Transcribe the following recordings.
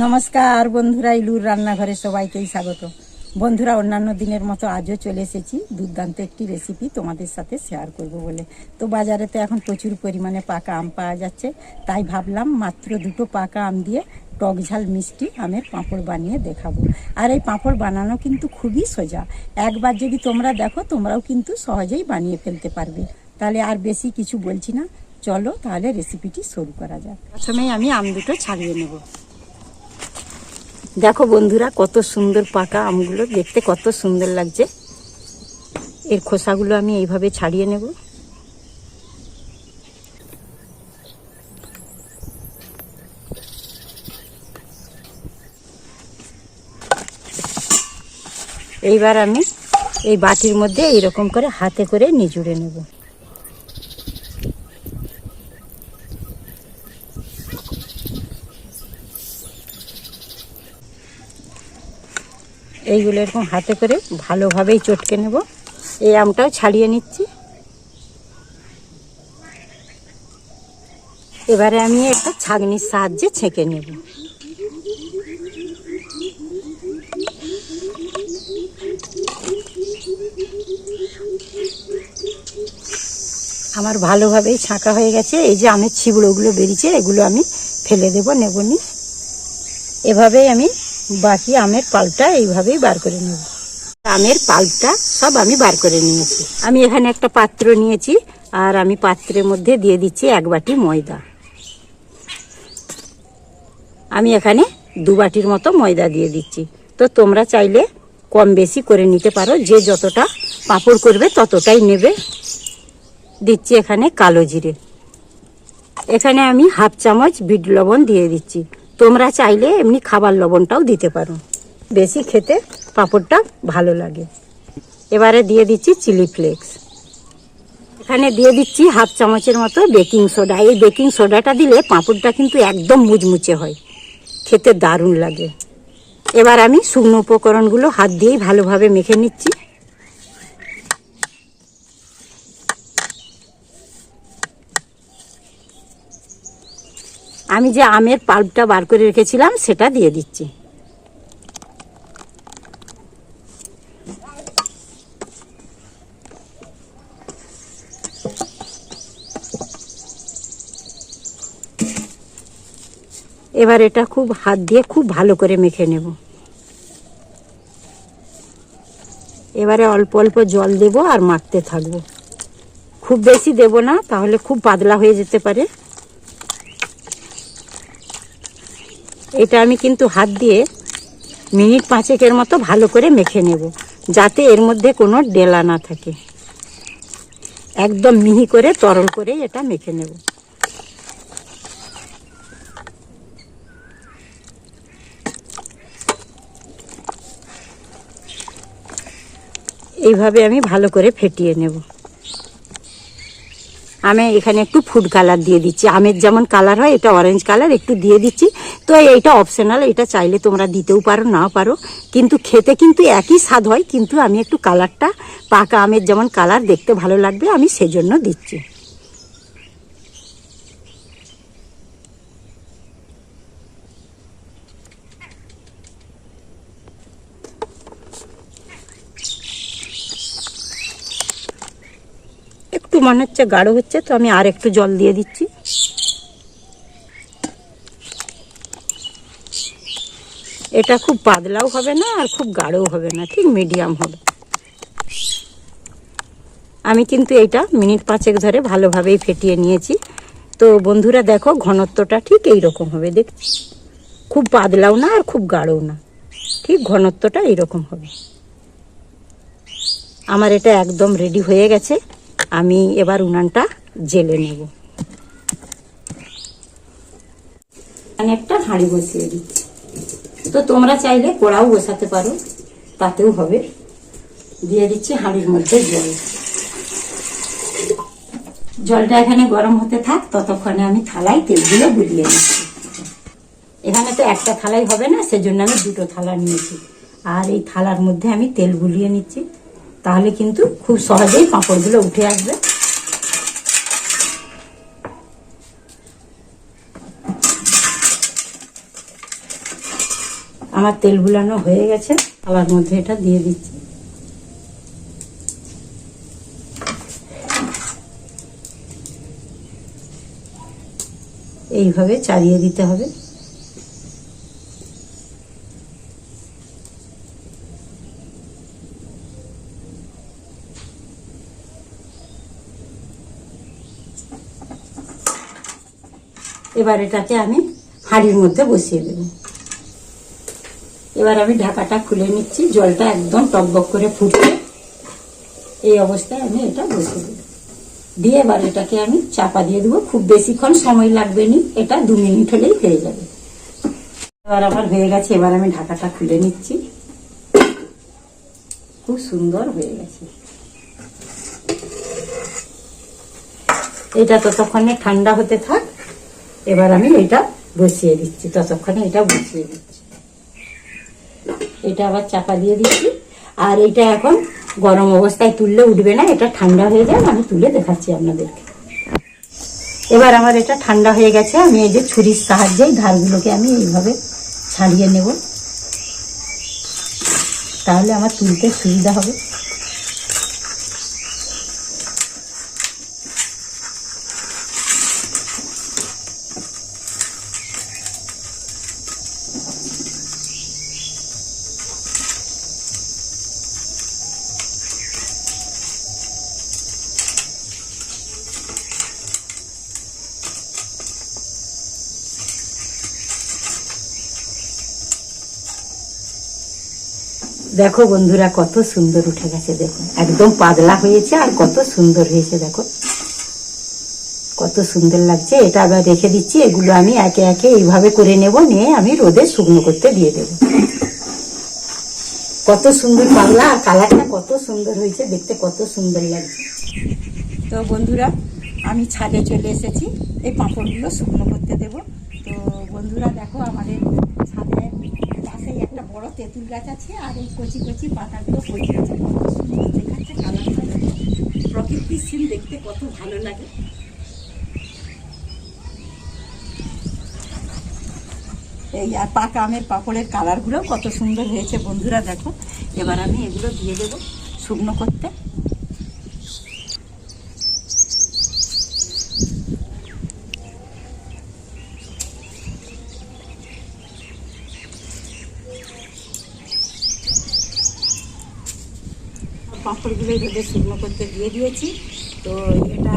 নমস্কার বন্ধুরা, ইলুর রান্নাঘরে সবাইকেই স্বাগত। বন্ধুরা, অন্যান্য দিনের মতো আজও চলে এসেছি। দুর্দান্ত একটি রেসিপি তোমাদের সাথে শেয়ার করব বলে। তো বাজারে তো এখন প্রচুর পরিমাণে পাকা আম পাওয়া যাচ্ছে। তাই ভাবলাম মাত্র দুটো পাকা আম দিয়ে টক ঝাল মিষ্টি আমের পাঁপড় বানিয়ে দেখাবো। আর এই পাঁপড় বানানো কিন্তু খুবই সোজা। একবার যদি তোমরা দেখো, তোমরাও কিন্তু সহজেই বানিয়ে ফেলতে পারবে। তাহলে আর বেশি কিছু বলছি না। চলো তাহলে রেসিপিটি শুরু করা যাক। প্রথমেই আমি আম দুটো ছাড়িয়ে নেব। দেখো বন্ধুরা, কত সুন্দর পাকা আমগুলো। দেখতে কত সুন্দর লাগছে। এর খোসাগুলো আমি এইভাবে ছাড়িয়ে নেব। এইবার আমি এই বাটির মধ্যে এইরকম করে হাতে করে নিচুড়ে নেব। এইগুলো এরকম হাতে করে ভালোভাবেই চটকে নেব। এই আমটাও ছাড়িয়ে নিচ্ছি। এবারে আমি একটা ছাগনির সাহায্যে ছেঁকে নেব। আমার ভালোভাবেই ছাঁকা হয়ে গেছে। এই যে আমের ছিবড়োগুলো বেরিয়েছে, এগুলো আমি ফেলে দেব নেবনি এভাবেই আমি বাকি আমের পাল্পটা এইভাবেই বার করে নেব। আমের পাল্পটা সব আমি বার করে নিয়েছি। আমি এখানে একটা পাত্র নিয়েছি আর আমি পাত্রের মধ্যে দিয়ে দিচ্ছি এক বাটি ময়দা। আমি এখানে দু বাটির মতো ময়দা দিয়ে দিচ্ছি। তো তোমরা চাইলে কম বেশি করে নিতে পারো, যে যতটা পাঁপড় করবে ততটাই নেবে। দিচ্ছি এখানে কালো জিরে। এখানে আমি হাফ চামচ বিট লবণ দিয়ে দিচ্ছি। তোমরা চাইলে এমনি খাবার লবণটাও দিতে পারো। বেশি খেতে পাঁপড়টা ভালো লাগে। এবারে দিয়ে দিচ্ছি চিলি ফ্লেক্স। এখানে দিয়ে দিচ্ছি হাফ চামচের মতো বেকিং সোডা। এই বেকিং সোডাটা দিলে পাঁপড়টা কিন্তু একদম মুচমুচে হয়। খেতে দারুণ লাগে। এবার আমি শুকনো উপকরণগুলো হাত দিয়েই ভালোভাবে মেখে নিচ্ছি। আমি যে আমের পাল্পটা বার করে রেখেছিলাম, সেটা দিয়ে দিচ্ছি। এবার এটা খুব হাত দিয়ে খুব ভালো করে মেখে নেব। এবারে অল্প অল্প জল দেব আর মাখতে থাকব। খুব বেশি দেব না, তাহলে খুব পাতলা হয়ে যেতে পারে। এটা আমি কিন্তু হাত দিয়ে মিনিট পাঁচেকের মতো ভালো করে মেখে নেব, যাতে এর মধ্যে কোনো ডেলা না থাকে। একদম মিহি করে তরল করে এটা মেখে নেব। এইভাবে আমি ভালো করে ফেটিয়ে নেব। আমি এখানে একটু ফুড কালার দিয়ে দিচ্ছি। আমের যেমন কালার হয়, এটা অরেঞ্জ কালার একটু দিয়ে দিচ্ছি। তো এইটা অপশনাল এটা চাইলে তোমরা দিতেও পারো, নাও পারো। কিন্তু খেতে কিন্তু একই স্বাদ হয়, কিন্তু আমি একটু কালারটা পাকা আমের যেমন কালার দেখতে ভালো লাগবে, আমি সেজন্য দিচ্ছি। একটু মনে হচ্ছে গাঢ় হচ্ছে, তো আমি আর একটু জল দিয়ে দিচ্ছি। এটা খুব পাতলাও হবে না আর খুব গাঢ়ও হবে না, ঠিক মিডিয়াম হবে। আমি কিন্তু এইটা মিনিট পাঁচেক ধরে ভালোভাবেই ফেটিয়ে নিয়েছি। তো বন্ধুরা দেখো, ঘনত্বটা ঠিক এই রকম হবে দেখ খুব পাতলাও না আর খুব গাঢ়ও না, ঠিক ঘনত্বটা এইরকম হবে। আমার এটা একদম রেডি হয়ে গেছে। আমি এবার উনানটা জেলে নেব। আমি একটা হাঁড়ি বসিয়ে দিচ্ছি। তো তোমরা চাইলে কড়াও বসাতে পারো, তাতেও হবে। দিয়ে দিচ্ছি হাঁড়ির মধ্যে জল। জলটা এখানে গরম হতে থাক, ততক্ষণে আমি থালায় তেলগুলো গুলিয়ে নিচ্ছি। এখানে তো একটা থালাই হবে না, সেজন্য আমি দুটো থালা নিয়েছি। আর এই থালার মধ্যে আমি তেল গুলিয়ে নিচ্ছি। তাহলে কিন্তু খুব সহজেই পাঁপড়গুলো উঠে আসবে। আমার তেল বুলানো হয়ে গেছে আবার মধ্যে এটা দিয়ে দিচ্ছি। এইভাবে চালিয়ে দিতে হবে। এবার এটাকে আমি হাঁড়ির মধ্যে বসিয়ে দেব। এবার আমি ঢাকাটা খুলে নিচ্ছি, জলটা একদম টকবক করে ফুটছে। এই অবস্থায় আমি এটা বসিয়ে দেবো। দিয়ে এবার এটাকে আমি চাপা দিয়ে দেবো। খুব বেশিক্ষণ সময় লাগবে নি, এটা দু মিনিট হলেই হয়ে যাবে। এবার আমার হয়ে গেছে, এবার আমি ঢাকাটা খুলে নিচ্ছি। খুব সুন্দর হয়ে গেছে। এটা ততক্ষণে ঠান্ডা হতে থাক। এবার আমি এটা বসিয়ে দিচ্ছি, ততক্ষণে এটা বসিয়ে দিচ্ছি। এটা আবার চাপা দিয়ে দিচ্ছি। আর এটা এখন গরম অবস্থায় তুললে উঠবে না, এটা ঠান্ডা হয়ে যায় আমি তুলে দেখাচ্ছি আপনাদেরকে। এবার আমার এটা ঠান্ডা হয়ে গেছে, আমি এই যে ছুরির সাহায্যেই ধারগুলোকে আমি এইভাবে ছাড়িয়ে নেব। তাহলে আমার তুলতে সুবিধা হবে। দেখো বন্ধুরা, কত সুন্দর উঠে গেছে, দেখো। একদম পাতলা হয়েছে আর কত সুন্দর হয়েছে, দেখো। কত সুন্দর লাগছে। এটা আবার রেখে দিচ্ছি, এগুলো আমি একে একে এইভাবে করে নেব, নিয়ে আমি রোদে শুকনো করতে দিয়ে দেব। কত সুন্দর পাতলা আর কালারটা কত সুন্দর হয়েছে, দেখতে কত সুন্দর লাগছে। তো বন্ধুরা, আমি ছাদে চলে এসেছি, এই পাঁপড়গুলো শুকনো করতে দেব। তো বন্ধুরা, দেখো আমাদের ছাদে বড় তেঁতুল গাছ আছে আর এই কচি কচি পাতাগুলো পড়ে আছে। কত সুন্দর দেখাচ্ছে কালারটা প্রকৃতির সিন দেখতে কত ভালো লাগে। এই আর পাকা আমের পাপড়ের কালারগুলো কত সুন্দর হয়েছে। বন্ধুরা দেখো, এবার আমি এগুলো দিয়ে দেবো শুকনো করতে। পাঁপড়গুলো রোদে শুকনো করতে দিয়ে দিয়েছি। তো এটা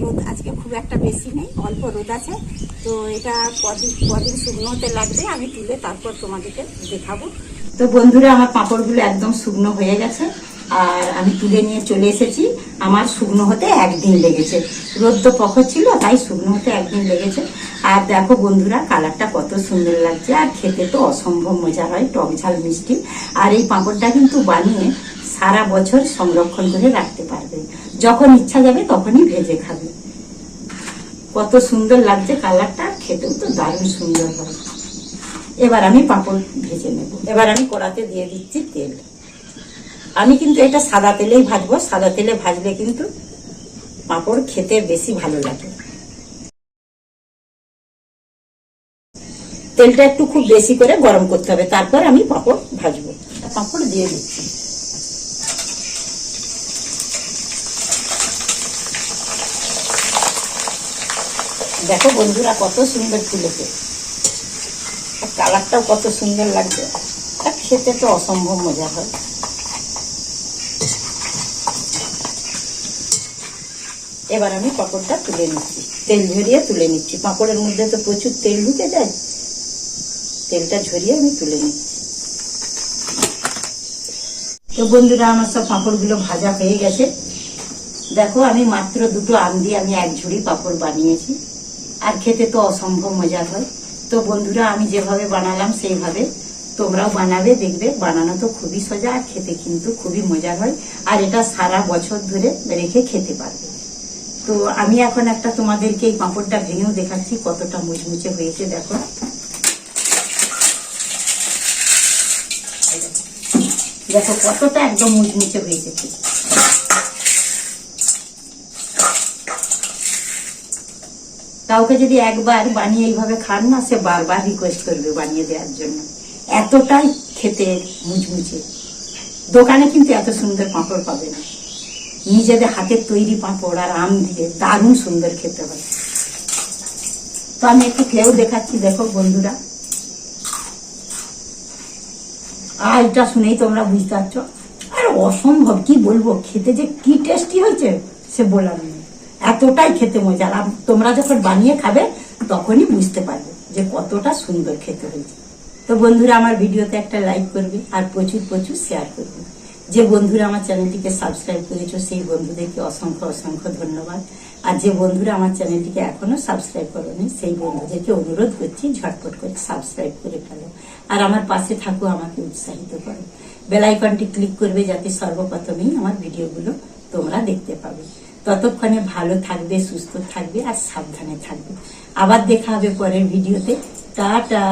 রোদ আজকে খুব একটা বেশি নেই, অল্প রোদ আছে। তো এটা কদিন কদিন শুকনো হতে লাগবে, আমি তুলে তারপর তোমাদেরকে দেখাবো। তো বন্ধুরা, আমার পাঁপড়গুলো একদম শুকনো হয়ে গেছে, আর আমি তুলে নিয়ে চলে এসেছি। আমার শুকনো হতে একদিন লেগেছে। রোদ তো পখর ছিল, তাই শুকনো হতে একদিন লেগেছে। আর দেখো বন্ধুরা, কালারটা কত সুন্দর লাগছে। আর খেতে তো অসম্ভব মজা হয়, টক ঝাল মিষ্টি। আর এই পাঁপড়টা কিন্তু বানিয়ে সারা বছর সংরক্ষণ করে রাখতে পারবে। যখন ইচ্ছা যাবে তখনই ভেজে খাবে। কত সুন্দর লাগছে কালারটা খেতেও তো দারুণ সুন্দর হয়। এবার আমি পাঁপড় ভেজে নেব। এবার আমি কড়াতে দিয়ে দিচ্ছি তেল। আমি কিন্তু এটা সাদা তেলেই ভাজবো। সাদা তেলে ভাজলে কিন্তু পাঁপড় খেতে বেশি ভালো লাগে। তেলটা একটু খুব বেশি করে গরম করতে হবে, তারপর আমি পাঁপড় ভাজবো। পাঁপড় দিয়ে দিচ্ছি। দেখো বন্ধুরা, কত সুন্দর ফুলেছে। কালারটাও কত সুন্দর আর খেতে তো অসম্ভব মজা হয়। এবার আমি পাঁপড়টা তুলে নিচ্ছি। তেল ঝরিয়ে তুলে নিচ্ছি। পাঁপড়ের মধ্যে তো প্রচুর তেল ঢুকে যায়। তেলটা ঝরিয়ে আমি তুলে নিচ্ছি। তো বন্ধুরা, আমার সব পাঁপড়গুলো ভাজা হয়ে গেছে। দেখো, আমি মাত্র দুটো আম দিয়ে আমি এক ঝুড়ি পাঁপড় বানিয়েছি। আর খেতে তো অসম্ভব মজা হয়। তো বন্ধুরা, আমি যেভাবে বানালাম সেইভাবে তোমরাও বানাবে, দেখবে বানানো তো খুবই সোজা আর খেতে কিন্তু খুবই মজা হয়। আর এটা সারা বছর ধরে রেখে খেতে পারবে। তো আমি এখন একটা তোমাদেরকে এই পাঁপড়টা ভেঙেও দেখাচ্ছি, কতটা মুচমুচে হয়েছে, দেখো। দেখো কতটা একদম মুচমুচে হয়েছে ঠিক। কাউকে যদি একবার বানিয়ে এইভাবে খান না, সে বারবার রিকোয়েস্ট করবে বানিয়ে দেওয়ার জন্য। এতটাই খেতে মুচমুচে। দোকানে কিন্তু এত সুন্দর পাঁপড় পাবে না। নিজেদের হাতের তৈরি পাঁপড় আর আম দিয়ে দারুণ সুন্দর খেতে হয়। তো আমি একটু খেয়েও দেখাচ্ছি, দেখো বন্ধুরা। আর এটা শুনেই তোমরা বুঝতে পারছ। আর অসম্ভব, কি বলব? খেতে যে কি টেস্টি হয়েছে, সে বললাম এতটাই খেতে মজা। আর তোমরা যখন বানিয়ে খাবে, তখনই বুঝতে পারবে যে কতটা সুন্দর খেতে হয়েছে। তো বন্ধুরা, আমার ভিডিওতে একটা লাইক করবে আর প্রচুর প্রচুর শেয়ার করবে। যে বন্ধুরা আমার চ্যানেলটিকে সাবস্ক্রাইব করেছ, সেই বন্ধুদেরকে অসংখ্য অসংখ্য ধন্যবাদ। আর যে বন্ধুরা আমার চ্যানেলটিকে এখনও সাবস্ক্রাইব করেনি, সেই বন্ধুদেরকে অনুরোধ করছি ঝটপট করে সাবস্ক্রাইব করে ফেলো। আর আমার পাশে থাকো, আমাকে উৎসাহিত করো। বেলাইকনটি ক্লিক করবে যাতে সর্বপ্রথমেই আমার ভিডিওগুলো তোমরা দেখতে পাবে। ততক্ষণে ভালো থাকবে, সুস্থ থাকবে আর সাবধানে থাকবে। আবার দেখা হবে পরের ভিডিওতে। টাটা!